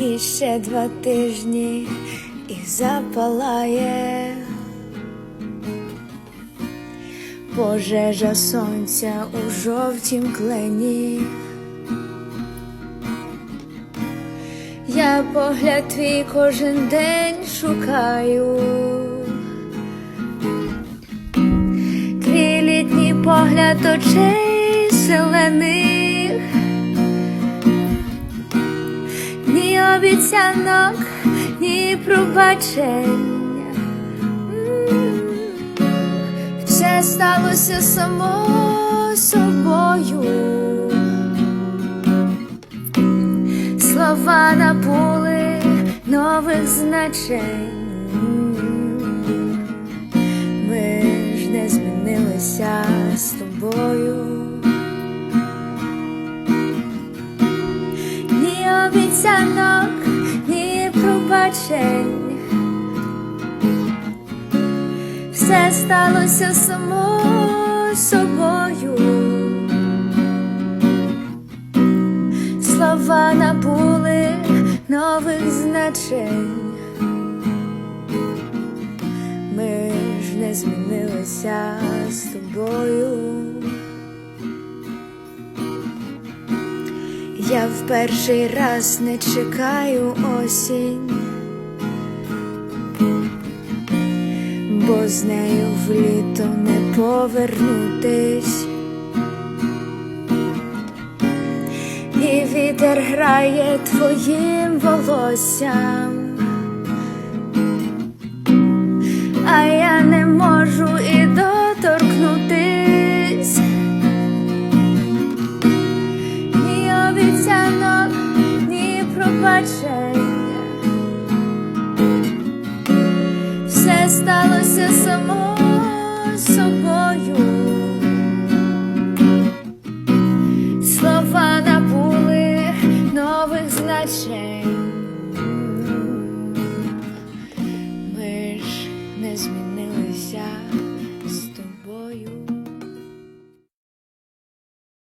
І ще два тижні і запалає пожежа сонця у жовтім клені. Я погляд твій кожен день шукаю. Крій літній погляд очей зелених, обіцянок, ні пробачення. Все сталося само собою. Слова набули нових значень. Ми ж не змінилися з тобою. Обіцянок, ні. Все сталося само собою. Слова набули нових значень. Ми ж не змінилися з тобою. Я в перший раз не чекаю осінь, бо з нею в літо не повернутись. І вітер грає твоїм волоссям, а я не можу і доторкнутись. Ні обіцянок, ні пробачення. Все сталося само